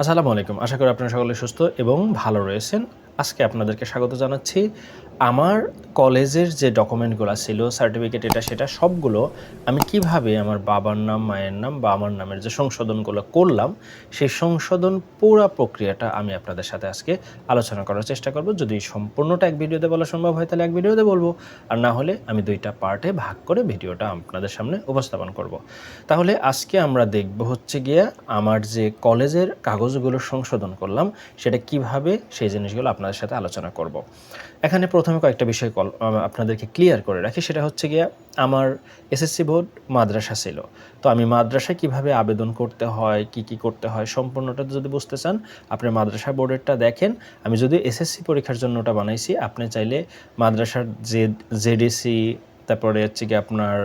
আসসালামু আলাইকুম। আশা করি আপনারা সকলে সুস্থ এবং ভালো রয়েছেন। আজকে আপনাদেরকে স্বাগত জানাচ্ছি। আমার কলেজের যে ডকুমেন্টগুলো ছিল, সার্টিফিকেট এটা সেটা সবগুলো আমি কীভাবে আমার বাবার নাম, মায়ের নাম বা আমার নামের যে সংশোধনগুলো করলাম, সেই সংশোধন পুরা প্রক্রিয়াটা আমি আপনাদের সাথে আজকে আলোচনা করার চেষ্টা করব। যদি সম্পূর্ণটা এক ভিডিওতে বলা সম্ভব হয়, তাহলে এক ভিডিওতে বলব। আর না হলে আমি দুইটা পার্টে ভাগ করে ভিডিওটা আপনাদের সামনে উপস্থাপন করব। তাহলে আজকে আমরা দেখব হচ্ছে গিয়ে আমার যে কলেজের কাগজগুলো সংশোধন করলাম, সেটা কীভাবে সেই জিনিসগুলো আপনাদের সাথে আলোচনা করব। এখানে প্রথমে কয়েকটা বিষয় কল আপনাদেরকে ক্লিয়ার করে রাখি। সেটা হচ্ছে গিয়ে, আমার এসএসসি বোর্ড মাদ্রাসা ছিল। তো আমি মাদ্রাসায় কীভাবে আবেদন করতে হয়, কি কি করতে হয়, সম্পূর্ণটা যদি বুঝতে চান, আপনি মাদ্রাসা বোর্ডেরটা দেখেন। আমি যদি এসএসসি পরীক্ষার জন্য ওটা বানাইছি, আপনি চাইলে মাদ্রাসার যে জেডিসি তারপরে হচ্ছে কি আপনার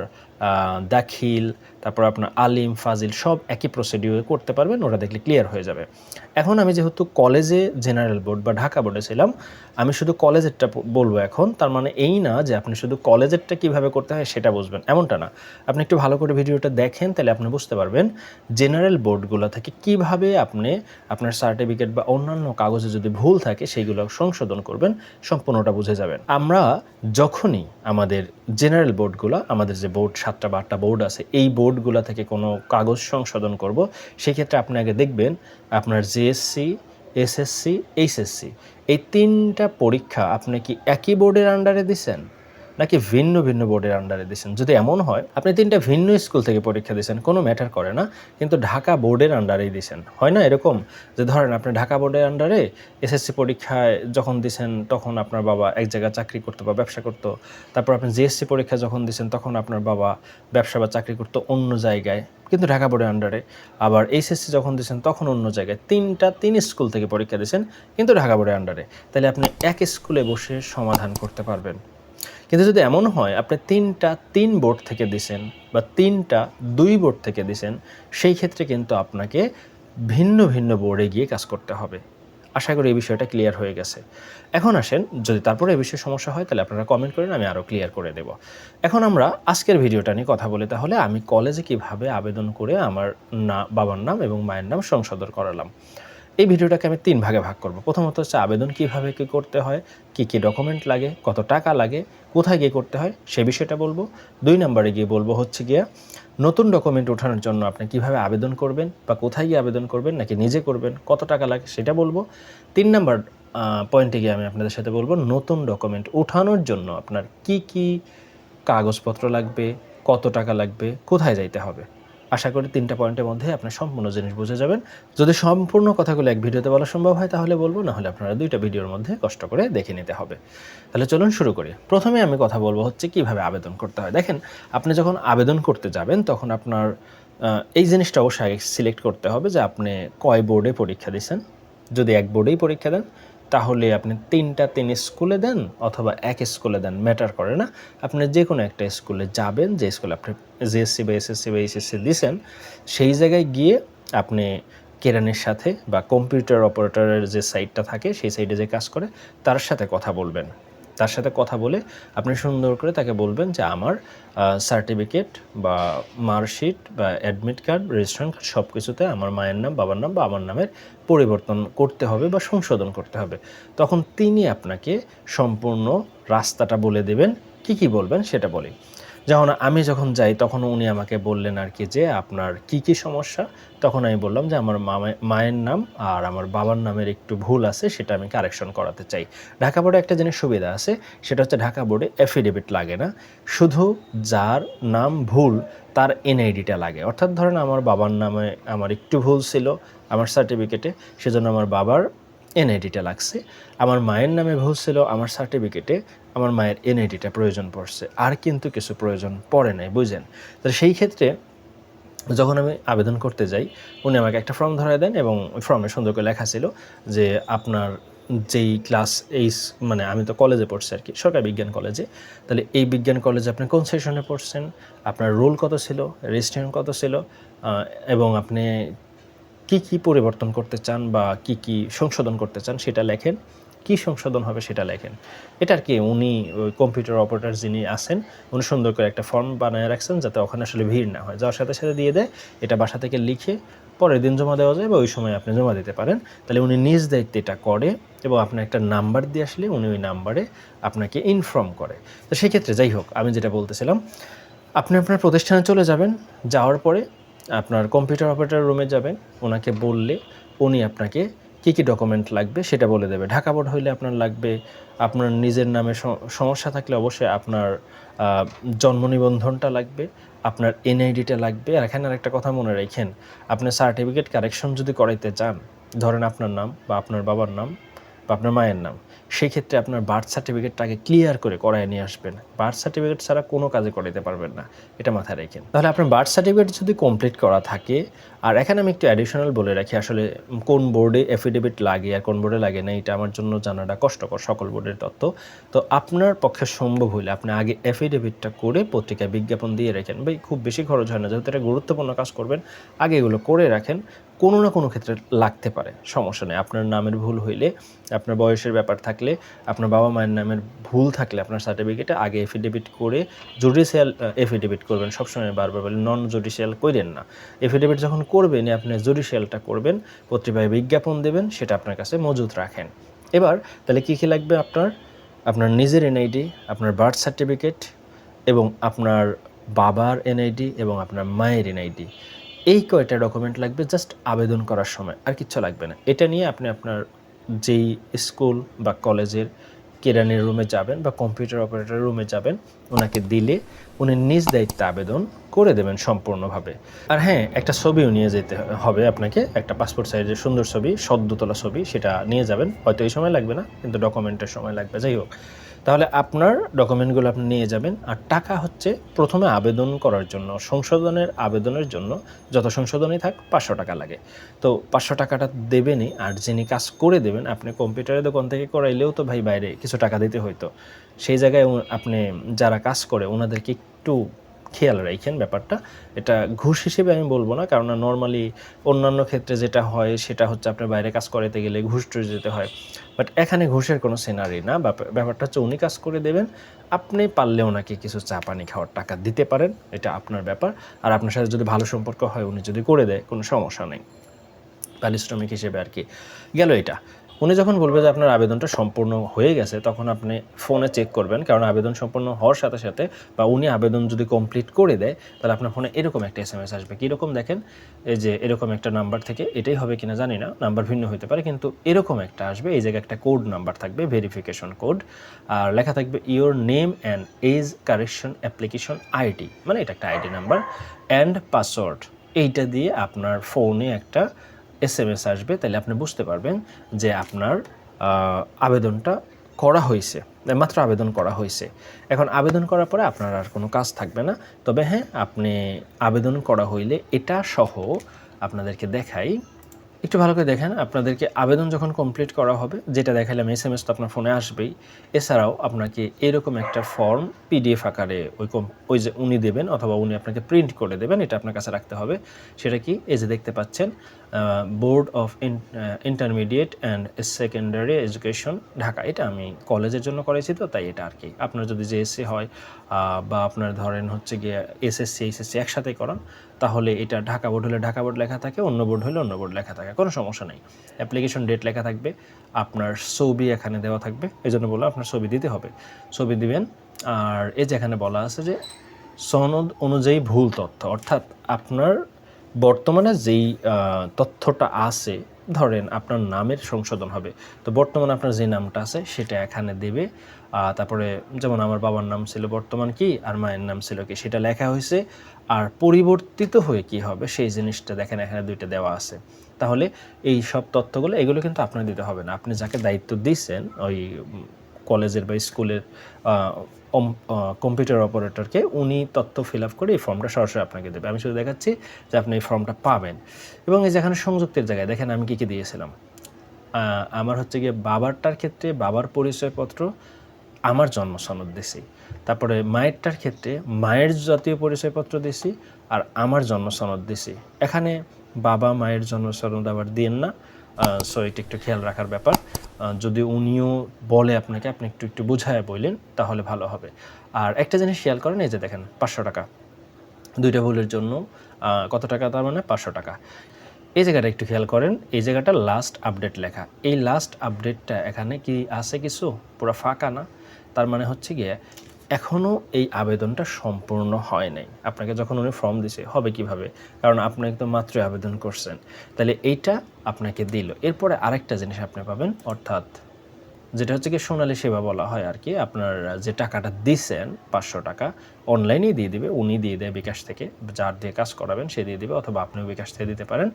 দাখিল তারপর আপনার আলিম, ফাজিল সব একই প্রসিডিউরে করতে পারবেন, ওটা দেখলে ক্লিয়ার হয়ে যাবে। এখন আমি যেহেতু কলেজে জেনারেল বোর্ড বা ঢাকা বোর্ডে ছিলাম, আমি শুধু কলেজেরটা বলব এখন। তার মানে এই না যে আপনি শুধু কলেজেরটা কীভাবে করতে হয় সেটা বুঝবেন। এমনটা না। আপনি একটু ভালো করে ভিডিওটা দেখেন, তাহলে আপনি বুঝতে পারবেন জেনারেল বোর্ডগুলো থেকে কীভাবে আপনি আপনার সার্টিফিকেট বা অন্যান্য কাগজে যদি ভুল থাকে, সেইগুলো সংশোধন করবেন, সম্পূর্ণটা বুঝে যাবেন। আমরা যখনই আমাদের জেনারেল বোর্ডগুলো আমাদের যে বোর্ড সাতটা বা আটটা বোর্ড আছে, এই বোর্ডগুলো থেকে কোনো কাগজ সংশোধন করব, সেক্ষেত্রে আপনি আগে দেখবেন আপনার জিএসসি এসএসসি এইচএসসি এই তিনটা পরীক্ষা আপনি কি একই বোর্ডের আন্ডারে দিছেন? নাকি ভিন্ন ভিন্ন বোর্ডের আন্ডারে দিছেন যদি এমন হয়, আপনি তিনটা ভিন্ন স্কুল থেকে পরীক্ষা দিয়েছেন, কোনো ম্যাটার করে না, কিন্তু ঢাকা বোর্ডের আন্ডারেই দিছেন হয় না এরকম? যে ধরেন আপনি ঢাকা বোর্ডের আন্ডারে এসএসসি পরীক্ষায় যখন দিছেন তখন আপনার বাবা এক জায়গায় চাকরি করতো বা ব্যবসা করতো। তারপর আপনি জিএসসি পরীক্ষা যখন দিছেন তখন আপনার বাবা ব্যবসা বা চাকরি করতো অন্য জায়গায়, কিন্তু ঢাকা বোর্ডের আন্ডারে আবার এইচএসসি যখন দিয়েছেন, তখন অন্য জায়গায়। তিনটা, তিন স্কুল থেকে পরীক্ষা দিয়েছেন, কিন্তু ঢাকা বোর্ডের আন্ডারে তাহলে আপনি এক স্কুলে বসে সমাধান করতে পারবেন। কিন্তু যদি এমন হয়, আপনি তিনটা, তিন বোর্ড থেকে দিছেন বা তিনটা, দুই বোর্ড থেকে দিছেন, সেই ক্ষেত্রে কিন্তু আপনাকে ভিন্ন ভিন্ন বোর্ডে গিয়ে কাজ করতে হবে। আশা করি এই বিষয়টা ক্লিয়ার হয়ে গেছে। এখন আসেন, যদি তারপরে এই বিষয়ে সমস্যা হয়, তাহলে আপনারা কমেন্ট করেন, আমি আরও ক্লিয়ার করে দেব। এখন আমরা আজকের ভিডিওটা নিয়ে কথা বলি, তাহলে আমি কলেজে কীভাবে আবেদন করে আমার না, বাবার নাম এবং মায়ের নাম সংশোধন করালাম। এই ভিডিওটাকে আমি তিন ভাগে ভাগ করব। প্রথমত হচ্ছে আবেদন কীভাবে কি করতে হয়, কি কি ডকুমেন্ট লাগে, কত টাকা লাগে, কোথায় গিয়ে করতে হয়, সে বিষয়টা বলব। দুই নম্বরে গিয়ে বলব হচ্ছে গিয়ে নতুন ডকুমেন্ট ওঠানোর জন্য আপনি কীভাবে আবেদন করবেন বা কোথায় গিয়ে আবেদন করবেন, নাকি নিজে করবেন, কত টাকা লাগে সেটা বলব। তিন নম্বর পয়েন্টে গিয়ে আমি আপনাদের সাথে বলব নতুন ডকুমেন্ট ওঠানোর জন্য আপনার কি কি কাগজপত্র লাগবে, কত টাকা লাগবে, কোথায় যাইতে হবে। আশা করি তিনটা পয়েন্টের মধ্যে আপনার সম্পূর্ণ জিনিস বুঝে যাবেন। যদি সম্পূর্ণ কথাগুলো এক ভিডিওতে বলা সম্ভব হয় তাহলে বলব না হলে আপনারা দুইটা ভিডিওর মধ্যে কষ্ট করে দেখে নিতে হবে। তাহলে চলুন শুরু করি। প্রথমে আমি কথা বলব হচ্ছে কীভাবে আবেদন করতে হয়। দেখেন, আপনি যখন আবেদন করতে যাবেন, তখন আপনার এই জিনিসটা অবশ্যই সিলেক্ট করতে হবে যে আপনি কয় বোর্ডে পরীক্ষা দিচ্ছেন যদি এক বোর্ডেই পরীক্ষা দেন তাহলে আপনি তিনটা তিন স্কুলে দেন অথবা এক স্কুলে দেন ম্যাটার করে না। আপনি যে কোনো একটা স্কুলে যাবেন, যে স্কুলে আপনি জিএসসি বা এসএসসি বা এইচএসসি দিছেন, সেই জায়গায় গিয়ে আপনি কেরানির সাথে বা কম্পিউটার অপারেটরের যে সাইটটা থাকে, সেই সাইডে যে কাজ করে, তার সাথে কথা বলবেন। তার সাথে কথা বলে আপনি সুন্দর করে তাকে বলবেন যে আমার সার্টিফিকেট বা মার্কশিট বা অ্যাডমিট কার্ড রেজিস্ট্রেশন কার্ড সব কিছুতে আমার মায়ের নাম, বাবার নাম বা আমার নামের পরিবর্তন করতে হবে বা সংশোধন করতে হবে। তখন তিনি আপনাকে সম্পূর্ণ রাস্তাটা বলে দেবেন, কি কি বলবেন সেটা বলি যেমন আমি যখন যাই, তখন উনি আমাকে বললেন আর কি যে, আপনার কি কি সমস্যা? তখন আমি বললাম যে, আমার মায়ের নাম আর আমার বাবার নামের একটু ভুল আছে, সেটা আমি কারেকশন করাতে চাই। ঢাকা বোর্ডে একটা জিনিস সুবিধা আছে, সেটা হচ্ছে ঢাকা বোর্ডে অ্যাফিডেভিট লাগে না। শুধু যার নাম ভুল, তার এনআইডিটা লাগে। অর্থাৎ ধরেন আমার বাবার নামে আমার একটু ভুল ছিল, আমার সার্টিফিকেটে সেজন্য আমার বাবার এনআইডিটা লাগছে। আমার মায়ের নামে ভুল ছিল, আমার সার্টিফিকেটে আমার মায়ের এনআইডিটা প্রয়োজন পড়ছে। আর কিন্তু কিছু প্রয়োজন পড়ে নাই বুঝেন তাহলে সেই ক্ষেত্রে যখন আমি আবেদন করতে যাই, উনি আমাকে একটা ফর্ম ধরায় দেন এবং ওই ফর্মে সুন্দর করে লেখা ছিল যে আপনার যেই ক্লাস এই মানে আমি তো কলেজে পড়ছি আর কি, সরকারি বিজ্ঞান কলেজে তাহলে এই বিজ্ঞান কলেজে আপনি কোন সেশনে পড়ছেন? আপনার রোল কত ছিল? রেজিস্ট্রেশন কত ছিল? এবং আপনি কি কি পরিবর্তন করতে চান বা কি কি সংশোধন করতে চান সেটা লেখেন। কি সংশোধন হবে সেটা লেখেন। এটা আর কি উনি ওই কম্পিউটার অপারেটর যিনি আছেন, উনি সুন্দর করে একটা ফর্ম বানায় রাখছেন যাতে ওখানে আসলে ভিড় না হয়। যাওয়ার সাথে সাথে দিয়ে দেয়, এটা বাসা থেকে লিখে পরের দিন জমা দেওয়া যায় বা ওই সময় আপনি জমা দিতে পারেন। তাহলে উনি নিজ দায়িত্বে এটা করে এবং আপনার একটা নাম্বার দিয়ে আসলে উনি ওই নাম্বারে আপনাকে ইনফর্ম করে। তো সেক্ষেত্রে যাই হোক, আমি যেটা বলতেছিলাম, আপনি আপনার প্রতিষ্ঠানে চলে যাবেন, যাওয়ার পরে আপনার কম্পিউটার অপারেটর রুমে যাবেন ওনাকে বললে উনি আপনাকে কী কী ডকুমেন্ট লাগবে সেটা বলে দেবে। ঢাকা বোর্ড হইলে আপনার লাগবে, আপনার নিজের নামে সমস্যা থাকলে অবশ্যই আপনার জন্ম নিবন্ধনটা লাগবে, আপনার এনআইডিটা লাগবে। আর এখানে আরেকটা কথা মনে রাখেন আপনার সার্টিফিকেট কারেকশন যদি করাইতে চান, ধরেন আপনার নাম বা আপনার বাবার নাম বা আপনার মায়ের নাম সেই ক্ষেত্রে আপনার বার্থ সার্টিফিকেটটা আগে ক্লিয়ার করে করায় নিয়ে আসবেন। বার্থ সার্টিফিকেট ছাড়া কোনো কাজে করাইতে পারবেন না। এটা মাথায় রাখেন। তাহলে আপনার বার্থ সার্টিফিকেট যদি কমপ্লিট করা থাকে, আর এখানে আমি একটু অ্যাডিশনাল বলে রাখি, আসলে কোন বোর্ডে এফিডেভিট লাগে আর কোন বোর্ডে লাগে না, এটা আমার জন্য জানাটা কষ্টকর সকল বোর্ডের তথ্য তো আপনার পক্ষে সম্ভব হলে আপনি আগে এফিডেভিটটা করে পত্রিকায় বিজ্ঞাপন দিয়ে রাখেন। ভাই, খুব বেশি খরচ হয় না, যেহেতু এটা গুরুত্বপূর্ণ কাজ করবেন, আগে এগুলো করে রাখেন। কোনো না কোনো ক্ষেত্রে লাগতে পারে, সমস্যা নেই। আপনার নামের ভুল হইলে, আপনার বয়সের ব্যাপার থাকলে, আপনার বাবা মায়ের নামের ভুল থাকলে আপনার সার্টিফিকেটে আগে এফিডেভিট করে জুডিশিয়াল এফিডেভিট করবেন। সবসময় বারবার বলে নন জুডিশিয়াল করেন না। এফিডেভিট যখন করবেন, আপনি জুডিশিয়ালটা করবেন, পত্রিকায় বিজ্ঞাপন দেবেন, সেটা আপনার কাছে মজুত রাখেন। এবার, তাহলে কী কী লাগবে আপনার? আপনার নিজের এনআইডি আপনার বার্থ সার্টিফিকেট এবং আপনার বাবার এনআইডি এবং আপনার মায়ের এনআইডি এই কয়টা ডকুমেন্ট লাগবে জাস্ট আবেদন করার সময়, আর কিচ্ছু লাগবে না। এটা নিয়ে আপনি আপনার যেই স্কুল বা কলেজের কেরানির রুমে যাবেন বা কম্পিউটার অপারেটর রুমে যাবেন, ওনাকে দিলে উনি নিজ দায়িত্বে আবেদন করে দেবেন সম্পূর্ণভাবে। আর হ্যাঁ একটা ছবিও নিয়ে যেতে হবে আপনাকে, একটা পাসপোর্ট সাইজের সুন্দর ছবি সদ্য তোলা ছবি, সেটা নিয়ে যাবেন। হয়তো এই সময় লাগবে না, কিন্তু ডকুমেন্টের সময় লাগবে। যাই হোক তাহলে আপনার ডকুমেন্টগুলো আপনি নিয়ে যাবেন আর টাকা হচ্ছে প্রথমে আবেদন করার জন্য, সংশোধনের আবেদনের জন্য, যত সংশোধনই থাক, পাঁচশো টাকা লাগে। তো পাঁচশো টাকাটা দেবেনই আর যিনি কাজ করে দেবেন, আপনি কম্পিউটারের দোকান থেকে করাইলেও তো ভাই বাইরে কিছু টাকা দিতে হইতো। সেই জায়গায় আপনি যারা কাজ করে ওনাদেরকে একটু খেয়াল রাখেন ব্যাপারটা। এটা ঘুষ হিসেবে আমি বলব না কারণ নর্মালি অন্যান্য ক্ষেত্রে যেটা হয় সেটা হচ্ছে আপনার বাইরে কাজ করাতে গেলে ঘুষ টুস যেতে হয়। বাট এখানে ঘুষের কোনো সিনারি না ব্যাপার- ব্যাপারটা হচ্ছে উনি কাজ করে দেবেন, আপনি পারলে ওনাকে কিছু চা পানি খাওয়ার টাকা দিতে পারেন, এটা আপনার ব্যাপার। আর আপনার সাথে যদি ভালো সম্পর্ক হয়, উনি যদি করে দেয়, কোনো সমস্যা নেই। পারিশ্রমিক হিসেবে আর কি। গেল এটা। উনি যখন বলবে যে আপনার আবেদনটা সম্পূর্ণ হয়ে গেছে, তখন আপনি ফোনে চেক করবেন। কারণ আবেদন সম্পূর্ণ হওয়ার সাথে সাথে বা উনি আবেদন যদি কমপ্লিট করে দেয়, তাহলে আপনার ফোনে এরকম একটা এস এম এস আসবে। কীরকম দেখেন? এই যে এরকম একটা নাম্বার থেকে, এটাই হবে কিনা জানি না নাম্বার ভিন্ন হতে পারে, কিন্তু এরকম একটা আসবে। এই জায়গায় একটা কোড নাম্বার থাকবে ভেরিফিকেশন কোড আর লেখা থাকবে your name and age correction application ID মানে এটা একটা আইডি নাম্বার অ্যান্ড পাসওয়ার্ড এইটা দিয়ে আপনার ফোনে একটা এস এম এস আসবে, তাহলে আপনি বুঝতে পারবেন যে আপনার আবেদনটা করা হয়েছে মাত্র আবেদন করা হয়েছে। এখন আবেদন করার পরে আপনার আর কোনো কাজ থাকবে না। তবে হ্যাঁ আপনি আবেদন করা হইলে এটা সহ আপনাদেরকে দেখাই একটু ভালো করে দেখেন, আপনাদেরকে আবেদন যখন কমপ্লিট করা হবে, যেটা দেখালাম এস এম এস তো আপনার ফোনে আসবেই। এছাড়াও আপনাকে এরকম একটা ফর্ম পিডিএফ আকারে ওই কম ওই যে উনি দেবেন অথবা উনি আপনাকে প্রিন্ট করে দেবেন, এটা আপনার কাছে রাখতে হবে। সেটা কি? এই যে দেখতে পাচ্ছেন board of intermediate and secondary education Dhaka. এটা আমি কলেজের জন্য করেছি তো, তাই এটা আর কি। আপনার যদি জেএসসি হয় বা আপনার ধরেন হচ্ছে গিয়ে এসএসসি এইচএসসি একসাথেই করান তাহলে এটা ঢাকা বোর্ড হলে ঢাকা বোর্ড লেখা থাকে, অন্য বোর্ড হলে অন্য বোর্ড লেখা থাকে, কোনো সমস্যা নেই। অ্যাপ্লিকেশন ডেট লেখা থাকবে, আপনার ছবি এখানে দেওয়া থাকবে এই জন্য বললাম আপনার ছবি দিতে হবে। ছবি দিবেন, আর এই যে এখানে বলা আছে যে সনদ অনুযায়ী ভুল তথ্য, অর্থাৎ আপনার বর্তমানে যেই তথ্যটা আছে, ধরেন আপনার নামের সংশোধন হবে, তো বর্তমানে আপনার যে নামটা আছে সেটা এখানে দেবে। তারপরে যেমন আমার বাবার নাম ছিল বর্তমান কি, আর মায়ের নাম ছিল কি, সেটা লেখা হয়েছে। আর পরিবর্তিত হয়ে কি হবে, সেই জিনিসটা দেখেন এখানে দুইটা দেওয়া আছে। তাহলে এই সব তথ্যগুলো, এগুলো কিন্তু আপনার দিতে হবে না। আপনি যাকে দায়িত্ব দিয়েছেন, ওই কলেজের বা স্কুলের কম্পিউটার অপারেটরকে উনি তথ্য ফিল আপ করে এই ফর্মটা সরাসরি আপনাকে দেবে। আমি শুধু দেখাচ্ছি যে আপনি এই ফর্মটা পাবেন। এবং এই যেখানে সংযুক্তের জায়গায়, দেখেন আমি কী কী দিয়েছিলাম? আমার হচ্ছে গিয়ে বাবারটার ক্ষেত্রে বাবার পরিচয়পত্র, আমার জন্ম সনদ দিছি। তারপরে মায়েরটার ক্ষেত্রে মায়ের জাতীয় পরিচয়পত্র দিছি আর আমার জন্ম সনদ দিছি। এখানে বাবা মায়ের জন্ম সনদ আবার দিয়েন না। সো এটা একটু খেয়াল রাখার ব্যাপার। যদি উনিও বলে আপনাকে, আপনি একটু একটু বুঝায় বললেন, তাহলে ভালো হবে। আর একটা জিনিস খেয়াল করেন, এই যে দেখেন, পাঁচশো টাকা। দুইটা ভুলের জন্য কত টাকা তার মানে? পাঁচশো টাকা। এই জায়গাটা একটু খেয়াল করেন, এই জায়গাটা লাস্ট আপডেট লেখা। এই লাস্ট আপডেটটা এখানে কি আছে কিছু? পুরো ফাঁকা না? তার মানে হচ্ছে গিয়ে এখনও এই আবেদনটা সম্পূর্ণ হয় নাই। আপনাকে যখন উনি ফর্ম দিছে, হবে কীভাবে? কারণ আপনি একদম মাত্র আবেদন করছেন। তাহলে এইটা আপনাকে দিল। এরপরে আরেকটা জিনিস আপনি পাবেন, অর্থাৎ যেটা হচ্ছে কি, সোনালী সেবা বলা হয় আর কি, আপনার যে টাকাটা দিছেন, পাঁচশো টাকা অনলাইনেই দিয়ে দিবে, উনি দিয়ে দেয় বিকাশ থেকে। যার দিয়ে কাজ করাবেন, সে দিয়ে দিবে, অথবা আপনিও বিকাশ থেকে দিতে পারেন।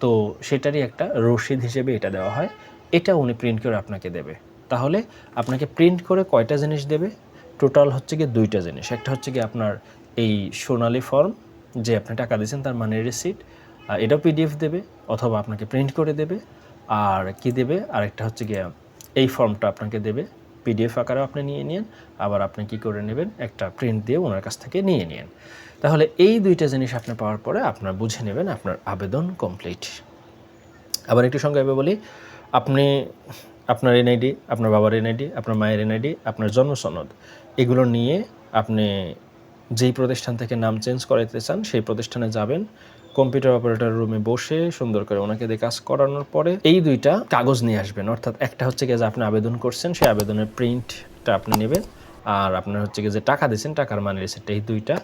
তো সেটারই একটা রসিদ হিসেবে এটা দেওয়া হয়। এটা উনি প্রিন্ট করে আপনাকে দেবে। তাহলে আপনাকে প্রিন্ট করে কয়টা জিনিস দেবে? টোটাল হচ্ছে গিয়ে দুইটা জিনিস। একটা হচ্ছে গিয়ে আপনার এই সোনালি ফর্ম, যে আপনি টাকা দিয়েছেন তার মানে রিসিট এটাও পিডিএফ দেবে অথবা আপনাকে প্রিন্ট করে দেবে। আর কি দেবে? আরেকটা হচ্ছে গিয়ে এই ফর্মটা আপনাকে দেবে। পিডিএফ আকারেও আপনি নিয়ে নিন। আবার আপনি কি করে নেবেন? একটা প্রিন্ট দিয়ে ওনার কাছ থেকে নিয়ে নিন। তাহলে এই দুইটা জিনিস আপনি পাওয়ার পরে আপনার বুঝে নেবেন আপনার আবেদন কমপ্লিট আবার একটু সংক্ষেপে বলি, আপনি আপনার এনআইডি আপনার বাবার এনআইডি আপনার মায়ের এনআইডি আপনার জন্ম সনদ এগুলো নিয়ে আপনি যেই প্রতিষ্ঠান থেকে নাম চেঞ্জ করাইতে চান, সেই প্রতিষ্ঠানে যাবেন, কম্পিউটার অপারেটার রুমে বসে সুন্দর করে ওনাকে দিয়ে কাজ করানোর পরে এই দুইটা কাগজ নিয়ে আসবেন। অর্থাৎ একটা হচ্ছে গিয়ে যে আপনি আবেদন করছেন, সেই আবেদনের প্রিন্টটা আপনি নেবেন। আর আপনার হচ্ছে গিয়ে যে টাকা দিয়েছেন, টাকার মানে রিসিপ্ট এই দুইটা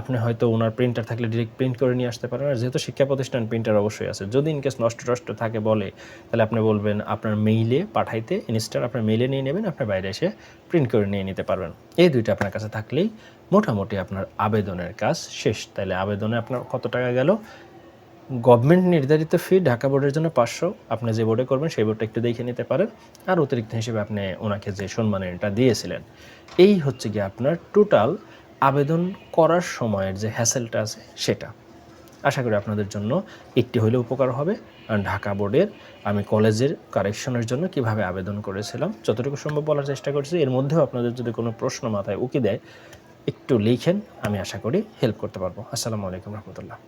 আপনি হয়তো ওনার প্রিন্টার থাকলে ডিরেক্ট প্রিন্ট করে নিয়ে আসতে পারেন। আর যেহেতু শিক্ষা প্রতিষ্ঠান প্রিন্টার অবশ্যই আছে, যদি ইনকেস নষ্ট টষ্ট থাকে বলে, তাহলে আপনি বলবেন আপনার মেইলে পাঠাইতে ইনস্টার আপনার মেইলে নিয়ে নেবেন, আপনি বাইরে এসে প্রিন্ট করে নিয়ে নিতে পারবেন। এই দুইটা আপনার কাছে থাকলেই মোটামুটি আপনার আবেদনের কাজ শেষ। তাহলে আবেদনে আপনার কত টাকা গেল? গভর্নমেন্ট নির্ধারিত ফি ঢাকা বোর্ডের জন্য পাঁচশো। আপনি যে বোর্ডে করবেন, সেই বোর্ডটা একটু দেখে নিতে পারেন। আর অতিরিক্ত হিসেবে আপনি ওনাকে যে সম্মানটা দিয়েছিলেন, এই হচ্ছে গিয়ে আপনার টোটাল আবেদন করার সময়ের যে হ্যাসেলটা আছে, সেটা। আশা করি আপনাদের জন্য একটি হলে উপকার হবে। ঢাকা বোর্ডের আমি কলেজের কারেকশনের জন্য কীভাবে আবেদন করেছিলাম, যতটুকু সম্ভব বলার চেষ্টা করছি। এর মধ্যেও আপনাদের যদি কোনো প্রশ্ন মাথায় উকি দেয়, একটু লিখেন, আমি আশা করি হেল্প করতে পারব। আসসালামু আলাইকুম রহমতুল্লাহ।